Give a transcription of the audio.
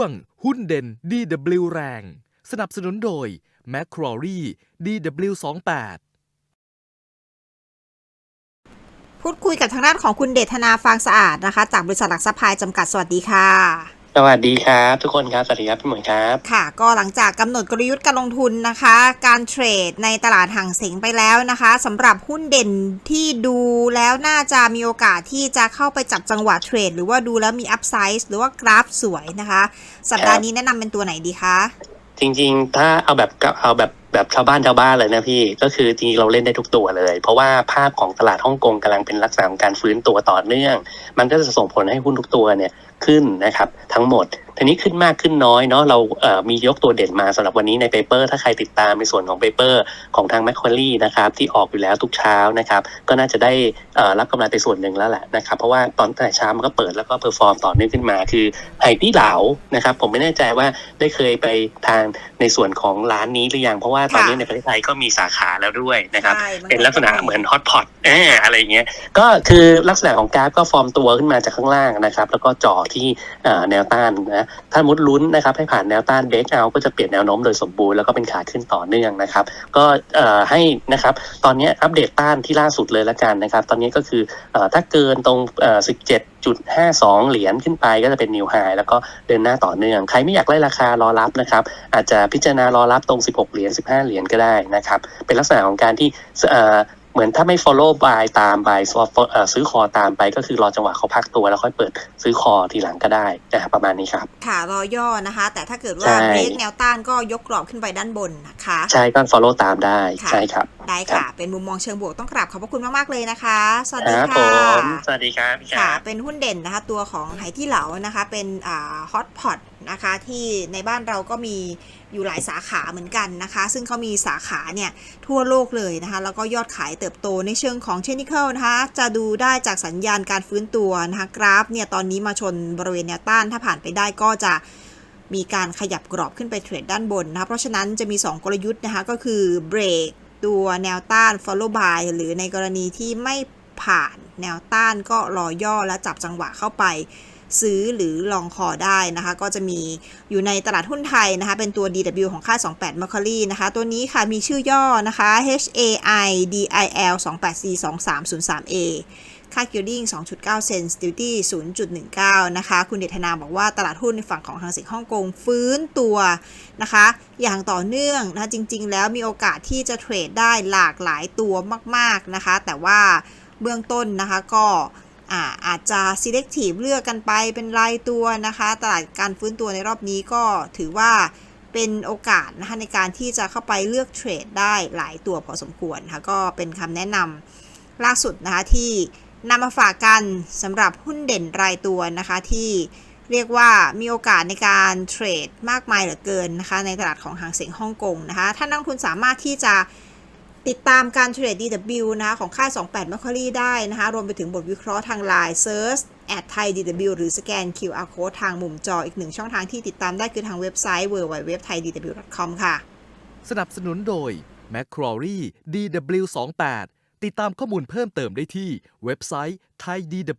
่วงหุ้นเด่น DW แรง สนับสนุนโดย m c q u a r e DW28 พูดคุยกับทางด้านของคุณเดชธนาฟางสะอาดนะคะ จากบริษัทหลักทรัพย์พายจำกัดสวัสดีค่ะ สวัสดีครับ ทุกคนครับ สวัสดีครับ พี่หมวยครับ ค่ะ ก็หลังจากกำหนดกลยุทธ์การลงทุนนะคะ การเทรดในตลาดห่างเสงไปแล้วนะคะสำหรับหุ้นเด่นที่ดูแล้วน่าจะมีโอกาสที่จะเข้าไปจับจังหวะเทรด หรือว่าดูแล้วมีอัพไซด์หรือว่ากราฟสวยนะคะ สัปดาห์นี้แนะนำเป็นตัวไหนดีคะ จริงๆ ถ้าเอาแบบเอาแบบ แบบชาวบ้านชาวบ้านเลยนะพี่ ก็คือจริงๆเราเล่นได้ทุกตัวเลย เพราะว่าภาพของตลาดฮ่องกงกำลังเป็นลักษณะของการฟื้นตัวต่อเนื่อง มันก็จะส่งผลให้หุ้นทุกตัวเนี่ยขึ้นนะครับ ทั้งหมด ทีนี้ขึ้นมากขึ้นน้อยเนาะเราเอ่อมียกตัวเด่นมาสำหรับวันนี้ในเปเปอร์ถ้าใครติดตามในส่วนของเปเปอร์ของทางแมคควอรี่นะครับที่ออกอยู่แล้วทุกเช้านะครับก็น่าจะได้เอ่อรับกำไรไปส่วนหนึ่งแล้วแหละนะครับเพราะว่าตอนแต่เช้ามันก็เปิดแล้วก็เพอร์ฟอร์มต่อเนื่องขึ้นมาคือไหตี้เหลานะครับผมไม่แน่ใจว่าได้เคยไปทางในส่วนของร้านนี้หรือยังเพราะว่าตอนนี้ในประเทศไทยก็มีสาขาแล้วด้วยนะครับใช่เป็นลักษณะเหมือนฮอตพอตอะไรอย่างเงี้ยก็คือลักษณะของกราฟก็ฟอร์มตัวขึ้นมาจากข้างล่างนะครับแล้วก็จ่อที่เอ่อแนวต้านนะถ้ามุดลุ้นนะครับให้ผ่านแนวต้านเบรกเอาก็จะเปลี่ยนแนวโน้มโดยสมบูรณ์แล้วก็เป็นขาขึ้นต่อเนื่องนะครับ ก็ให้นะครับตอนนี้อัปเดตต้านที่ล่าสุดเลยละกันนะครับ ตอนนี้ก็คือถ้าเกินตรง 17.52 เหรียญขึ้นไปก็จะเป็นนิวไฮแล้วก็เดินหน้าต่อเนื่อง ใครไม่อยากไล่ราคารอรับนะครับ อาจจะพิจารณารอรับตรง 16 เหรียญ15 เหรียญก็ได้นะครับ เป็นลักษณะของการที่ มือนถ้าไม่ follow buy ตาม buy เอ่อซื้อคอตามไปก็คือรอจังหวะเขาพักตัวแล้วค่อยเปิดซื้อคอทีหลังก็ได้นะครับประมาณนี้ครับ ค่ะรอย่อนะคะ แต่ถ้าเกิดว่าใช่เบรกแนวต้านก็ยกกรอบขึ้นไปด้านบนนะคะ ใช่ก็ follow ตามได้ค่ะใช่ครับ ได้ค่ะ เป็นมุมมองเชิงบวกต้องกราบขอบพระคุณมากๆเลยนะคะ สวัสคดีรับผค่ะมสวัสดีครับพี่คค่ะรับเป็นหุ้นเด่นนะคะ ตัวของไหที่เหลานะคะ เป็นอ่าฮอตพอตนะคะที่ในบ้านเราก็มีอยู่หลายสาขาเหมือนกันนะคะ ซึ่งเขามีสาขาเนี่ยทั่วโลกเลยนะคะ แล้วก็ยอดขายเติบโตในเชิงของเทคนิคนะคะ จะดูได้จากสัญญาณการฟื้นตัวนะคะ กราฟเนี่ยตอนนี้มาชนบริเวณแนวต้านถ้าผ่านไปได้ก็จะมีการขยับกรอบขึ้นไปเทรดด้านบนนะคะเพราะฉะนั้นจะมี 2 กลยุทธ์นะคะก็คือเบรก ตัวแนวต้าน follow by หรือในกรณีที่ไม่ผ่านแนวต้านก็รอย่อและจับจังหวะเข้าไป ซื้อหรือลองคอได้นะคะ ก็จะมีอยู่ในตลาดหุ้นไทยนะคะ เป็นตัว DW ของค่า 28 m a c q u a r i e นะคะ ตัวนี้ค่ะมีชื่อย่อนะคะ HAI DIL 28C2303A ค่า Gilding 2.9 เซนส์ Duty 0.19 นะคะ คุณเดชนาบอกว่าตลาดหุ้นในฝั่งของทางสิงฮ่องกงฟื้นตัวนะคะ อย่างต่อเนื่องนะคะจริง ๆ แล้วมีโอกาสที่จะเทรดได้หลากหลายตัวมาก ๆ นะคะ แต่ว่าเบื้องต้นนะคะก็อาอาจจะ selective เลือกกันไปเป็นรายตัวนะคะ ตลาดการฟื้นตัวในรอบนี้ก็ถือว่าเป็นโอกาสนะคะในการที่จะเข้าไปเลือกเทรดได้หลายตัวพอสมควรนะคะก็เป็นคำแนะนำล่าสุดนะคะที่ นำมาฝากกันสำหรับหุ้นเด่นรายตัวนะคะที่เรียกว่ามีโอกาสในการเทรดมากมายเหลือเกินนะคะในตลาดของหางเสียงฮ่องกงนะคะถ้านักทุนสามารถที่จะติดตามการเทรด DW นะคะของค่าย 28 m a c q u a r i e ได้นะคะรวมไปถึงบทวิเคราะห์ทาง Line Search แอดไทย DW หรือสแกน QR Code ทางมุมจออีกหนึ่งช่องทางที่ติดตามได้คือทางเว็บไซต์ www.thaidw.com ค่ะ สนับสนุนโดย m c q u a r e DW28 ติดตามข้อมูลเพิ่มเติมได้ที่เว็บไซต์ thaidw